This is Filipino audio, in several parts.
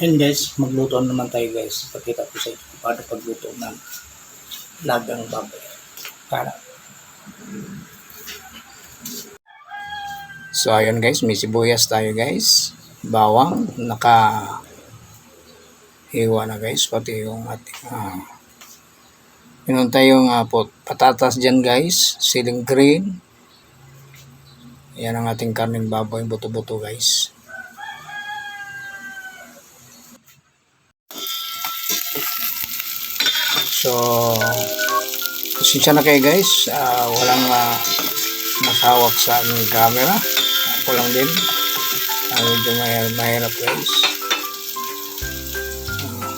Yan guys, magluto na naman tayo guys. Pakita ko sa inyo paano pagluto ng lagang baboy. Para. So ayun guys, may sibuyas tayo guys. Bawang, naka hiwa na guys, pati yung ating uh, Meron tayong uh, patatas dyan guys, siling green. Yan ang ating karning baboy, buto-buto guys. So, pasensya na kayo guys. Ah, walang uh, nakawak sa aking camera. Ako lang din. Uh, medyo mahirap, mahirap guys. Uh,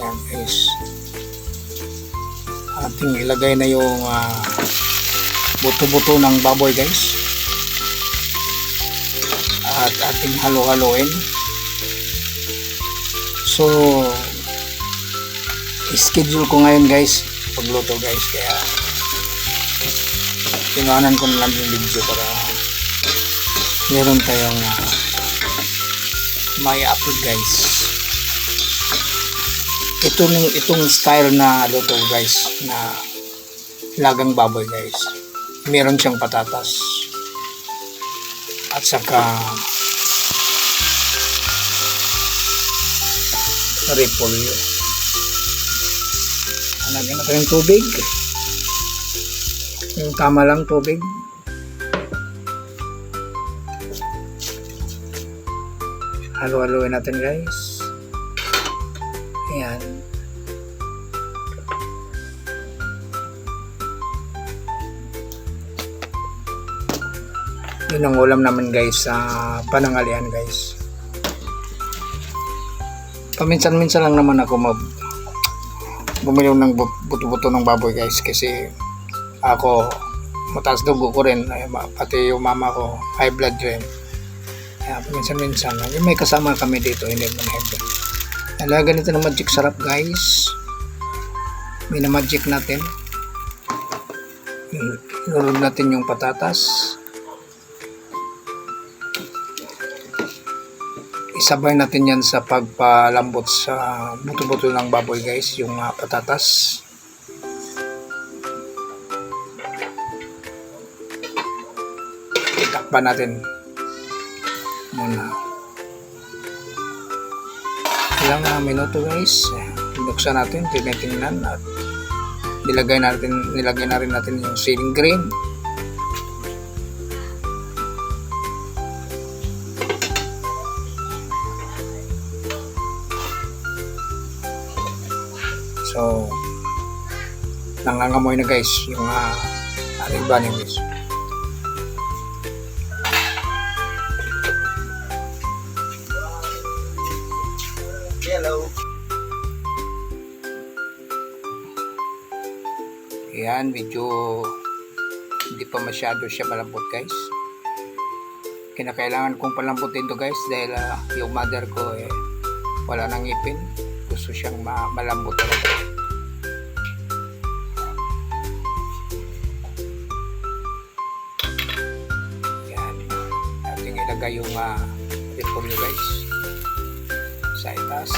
yan guys. Ating ilagay na yung uh, buto-buto ng baboy guys. At ating halo-haloin. So, schedule ko ngayon guys. Pagluto guys. Kaya kinuhanan ko na lang yung video para meron tayong uh, may upload guys. Ito ng itong style na luto guys na lagang baboy guys. Meron siyang patatas. At saka repolyo Lagyan natin ng tubig. Yung tama lang tubig. Halo-haloin natin guys. Ayan. Yun ang ulam naman guys sa panangalian guys. Paminsan-minsan lang naman ako mag bumili ng buto-buto ng baboy guys kasi ako mataas dugo ko rin. Pati yung mama ko high blood rin. Kaya minsan-minsan yung may kasama kami dito hindi high blood ala ganito na magic sarap guys. May na magic natin inulog natin yung patatas isabay natin yan sa pagpalambot sa buto-buto ng baboy guys yung uh, patatas. Itakpan natin muna. Ilang uh, minuto guys. Binuksan natin tinitingnan at nilagay natin nilagay na rin natin yung ceiling green So, nangangamoy na guys yung uh, ating bunny guys. Hello. Ayan, medyo hindi pa masyado siya malambot guys. Kinakailangan kong palambutin to guys dahil uh, yung mother ko eh, wala nang ngipin. Gusto siyang ma malambot talaga. Yan. Ating ilagay yung uh, repolyo guys. Sa itas.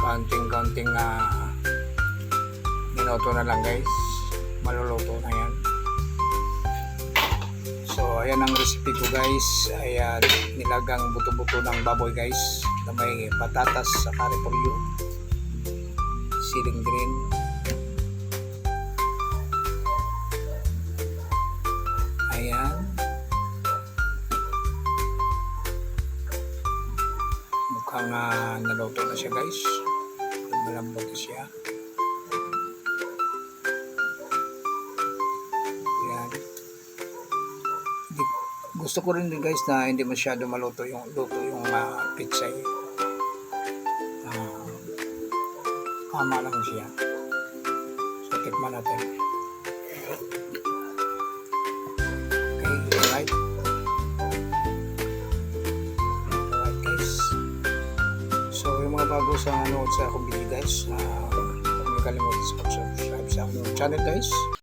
Kaunting-kaunting uh, minuto na lang guys. Maluluto na yan. Ayan ang recipe ko guys. Ayan, nilagang buto-buto ng baboy guys. Na may patatas sa repolyo. Siling green. Ayan. Mukhang uh, naluto na siya guys. Malambot na siya. Gusto ko rin din guys na hindi masyado maluto yung luto yung uh, pizza eh. Uh, tama lang siya. So, tikman natin. Okay, alright. Alright guys. So, yung mga bago sa nanood sa akong video guys, uh, huwag niyo kalimutan subscribe sa aking channel guys.